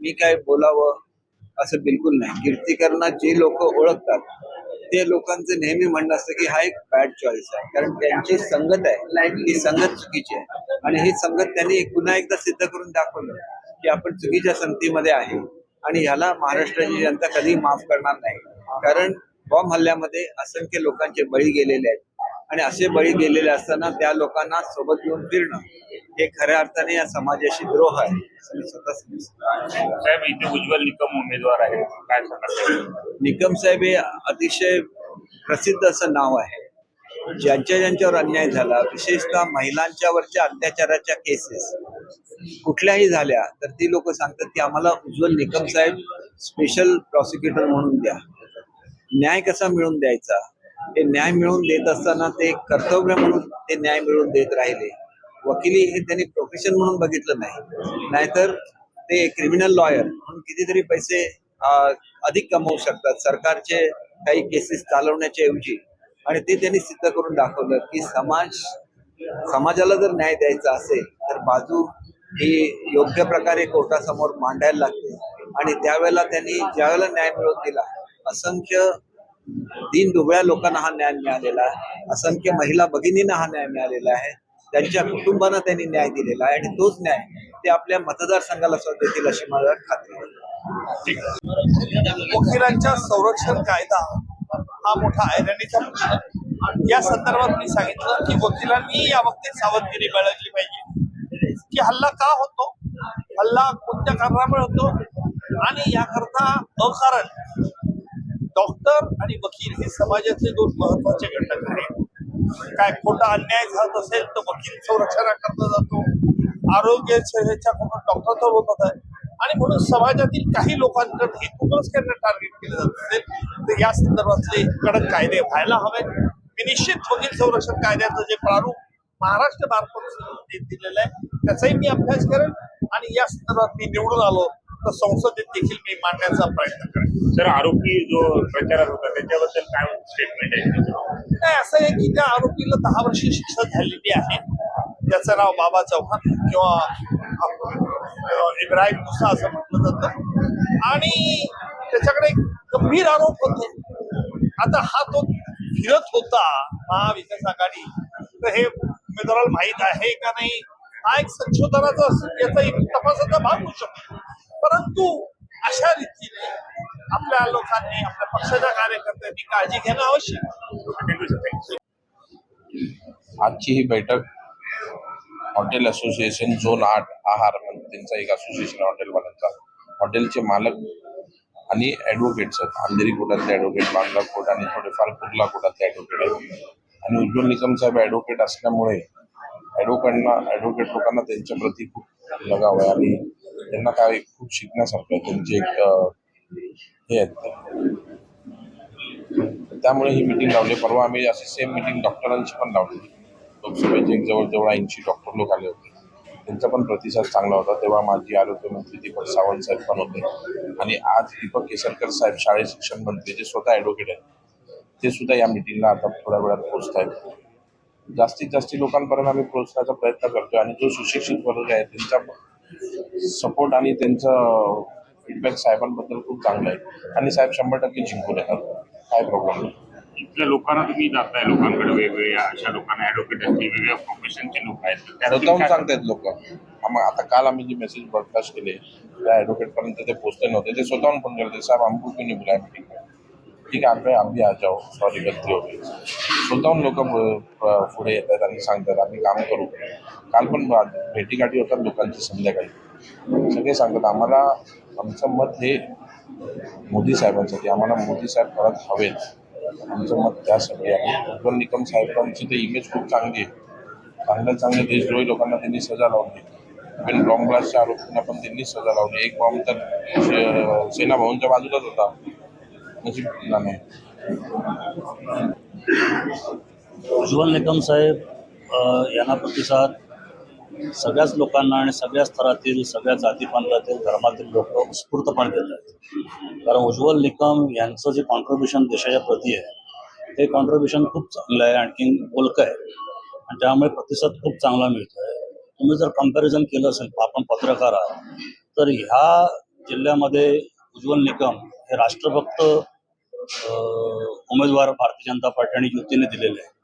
मी काय बोलावं असं बिलकुल नाही. कीर्तिकरना जे लोक ओळखतात ते लोकांचं नेहमी म्हणणं असतं की हा एक बॅड चॉईस आहे. कारण त्यांची संगत आहे. ही संगत चुकीची आहे. आणि ही संगत त्यांनी पुन्हा एकदा सिद्ध करून दाखवलं की आपण चुकीच्या संगतीमध्ये आहे. आणि ह्याला महाराष्ट्राची जनता कधी माफ करणार नाही. कारण बॉम्ब हल्ल्यामध्ये असंख्य लोकांचे बळी गेलेले आहेत. आणि असे बळी गेलेले असताना त्या लोकांना सोबत घेऊन फिरणं हे खऱ्या अर्थाने या समाजाशी द्रोह आहे असं मी स्वतः साहेब इथे उज्ज्वल निकम उमेदवार आहेत. काय सांगणार? निकम साहेब हे अतिशय प्रसिद्ध असं नाव आहे. ज्यांच्या ज्यांच्यावर अन्याय झाला विशेषतः महिलांच्यावरच्या अत्याचाराच्या केसेस कुठल्याही झाल्या तर ती लोक सांगतात की आम्हाला उज्ज्वल निकम साहेब स्पेशल प्रॉसिक्युटर म्हणून द्या. न्याय कसा मिळवून द्यायचा? ते न्याय मिळवून देत असताना ते कर्तव्य म्हणून ते न्याय मिळवून देत राहिले. वकिली हे त्यांनी प्रोफेशन म्हणून बघितलं नाही. नाहीतर ते क्रिमिनल लॉयर म्हणून कितीतरी पैसे अधिक कमवू शकतात. सरकारचे काही केसेस चालवण्याच्या ऐवजी. आणि ते त्यांनी सिद्ध करून दाखवलं की समाज समाजाला जर न्याय द्यायचा असेल तर बाजू ही योग्य प्रकारे कोर्टासमोर मांडायला लागते. आणि त्यावेळेला त्यांनी ज्यावेळेला न्याय मिळवून दिला असंख्य दिन दुबळ्या लोकांना हा न्याय मिळालेला आहे. असंख्य महिला भगिनींना हा न्याय मिळालेला आहे. त्यांच्या कुटुंबांना त्यांनी न्याय दिलेला आहे. आणि तोच न्याय ते आपल्या मतदारसंघाला सुद्धा देतील अशी मला खात्री वकिलांच्या संरक्षण कायदा हा मोठा आयरणीचा प्रश्न या संदर्भात मी सांगितलं की वकिलांनी या बाबतीत सावधगिरी बाळगली पाहिजे. की हल्ला का होतो? हल्ला कोणत्या कारणामुळे होतो? आणि याकरता अकारण डॉक्टर आणि वकील हे समाजातले दोन महत्त्वाचे घटक आहेत. काय खोटा अन्याय झाला असेल तर वकील संरक्षणाकरता जातो. आरोग्य सेवेच्याकडून डॉक्टर तर होतात आहे. आणि म्हणून समाजातील काही लोकांकडे हेतूनच त्यांना टार्गेट केलं जात असेल. तर या संदर्भातले कडक कायदे व्हायला हवेत. मी निश्चित वकील संरक्षण कायद्याचं जे प्रारूप महाराष्ट्र मार्फत दिलेलं आहे त्याचाही मी अभ्यास करेन. आणि या संदर्भात मी निवडून आलो. तर संसदेत देखील मी मांडण्याचा प्रयत्न करेन. सर आरोपी जो प्रचारात होता त्याच्याबद्दल काय स्टेटमेंट आहे? नाही असं आहे की त्या आरोपीला दहा वर्ष शिक्षा झालेली आहे. त्याचं नाव बाबा चव्हाण किंवा इब्राहिम मुसा असं म्हटलं जातं. आणि त्याच्याकडे एक गंभीर आरोप होते. आता हा तो फिरत होता महाविकास आघाडी. तर हे उमेदवाराला माहीत आहे का नाही? हा एक संशोधनाचा याचा एक तपासाचा भाग होऊ शकतो. परंतु अशा रीतीने आपल्या लोकांनी आपल्या पक्षाच्या कार्यकर्त्यांनी काळजी घेणं आवश्यक आजची ही बैठक हॉटेल असोसिएशन झोन आठ आहार त्यांचा एक असोसिएशन हॉटेलवाल्यांचा हॉटेलचे मालक आणि ॲडव्होकेट्स आहेत. अंधेरी कोर्टातले ॲडव्होकेट बांगला कोर्ट आणि थोडेफार कुर्ला कोर्टातले ॲडव्होकेट आहेत. आणि उज्ज्वल निकम साहेब ॲडव्होकेट असल्यामुळे ॲडव्होकेटना ॲडव्होकेट लोकांना त्यांच्या प्रती खूप लगाव आहे. आणि त्यांना काय खूप शिकण्यासारखं आहे त्यांचे एक हे आहेत त्यामुळे ही मिटिंग लावली. परवा आम्ही अशी सेम मिटिंग डॉक्टरांची पण लावली. लोकसभेचे एक जवळजवळ ऐंशी डॉक्टर लोक आले होते. त्यांचा पण प्रतिसाद चांगला होता. तेव्हा माजी आरोग्यमंत्री दीपक सावंत साहेब पण होते. आणि आज दीपक केसरकर साहेब शाळेत शिक्षण मंत्री जे स्वतः ॲडव्होकेट आहेत ते सुद्धा या मिटिंगला आता थोड्या वेळात पोहोचत आहेत जास्तीत जास्त लोकांपर्यंत आम्ही पोहोचण्याचा प्रयत्न करतोय. आणि जो सुशिक्षित वर्ग आहे त्यांचा सपोर्ट आणि त्यांचं फीडबॅक साहेबांबद्दल खूप चांगलं आहे. आणि साहेब शंभर टक्के जिंकून येतात. काय प्रॉब्लेम नाही. इथल्या लोकांना तुम्ही जाताय लोकांकडे वेगवेगळ्या अशा लोकांना ऍडव्होकेट असतील वेगवेगळ्या प्रोफेशनचे लोक आहेत. काय- सांगतायत लोक. आता काल आम्ही जे मेसेज ब्रॉडकास्ट केले त्या ॲडव्होकेट पर्यंत ते पोहोचले नव्हते. ते स्वतःहून फोन करते साहेब क्यों नहीं बुलाया मीटिंग ठीक आहे आम्ही आम्ही आ जाओ सॉरी गलती हो स्वतःहून लोक पुढे येतात आणि सांगतात आम्ही काम करू. काल पण भेटीगाठी होतात लोकांची संध्याकाळी. सगळे सांगतात आम्हाला आमचं मत हे मोदी साहेबांसाठी आम्हाला मोदी साहेब परत हवेत. आमचं मत त्यासाठी आहे. उज्ज्वल निकम साहेबांची तर इमेज खूप चांगली आहे. चांगल्या चांगल्या देशद्रोही लोकांना त्यांनी सजा लावली. इव्हन बॉम्ब ब्लास्टच्या आरोपींना पण त्यांनी सजा लावली. एक बॉम्ब तर सेना भवनच्या बाजूलाच होता. उज्ज्वल निकम साहेब यांना प्रतिसाद सगळ्याच लोकांना आणि सगळ्या स्तरातील सगळ्या जातीपांतातील धर्मातील लोक उत्स्फूर्तपणे देत आहेत. कारण उज्ज्वल निकम यांचं जे कॉन्ट्रीब्युशन देशाच्या प्रती आहे ते कॉन्ट्रीब्युशन खूप चांगलं आहे आणखीन बोलकं आहे. आणि त्यामुळे प्रतिसाद खूप चांगला मिळतो आहे तुम्ही जर कंपॅरिझन केलं असेल आपण पत्रकार आहात तर ह्या जिल्ह्यामध्ये उज्ज्वल निकम हे राष्ट्रभक्त अ, उमेदवार भारतीय जनता पार्टी आणि युतीने दिलेले आहे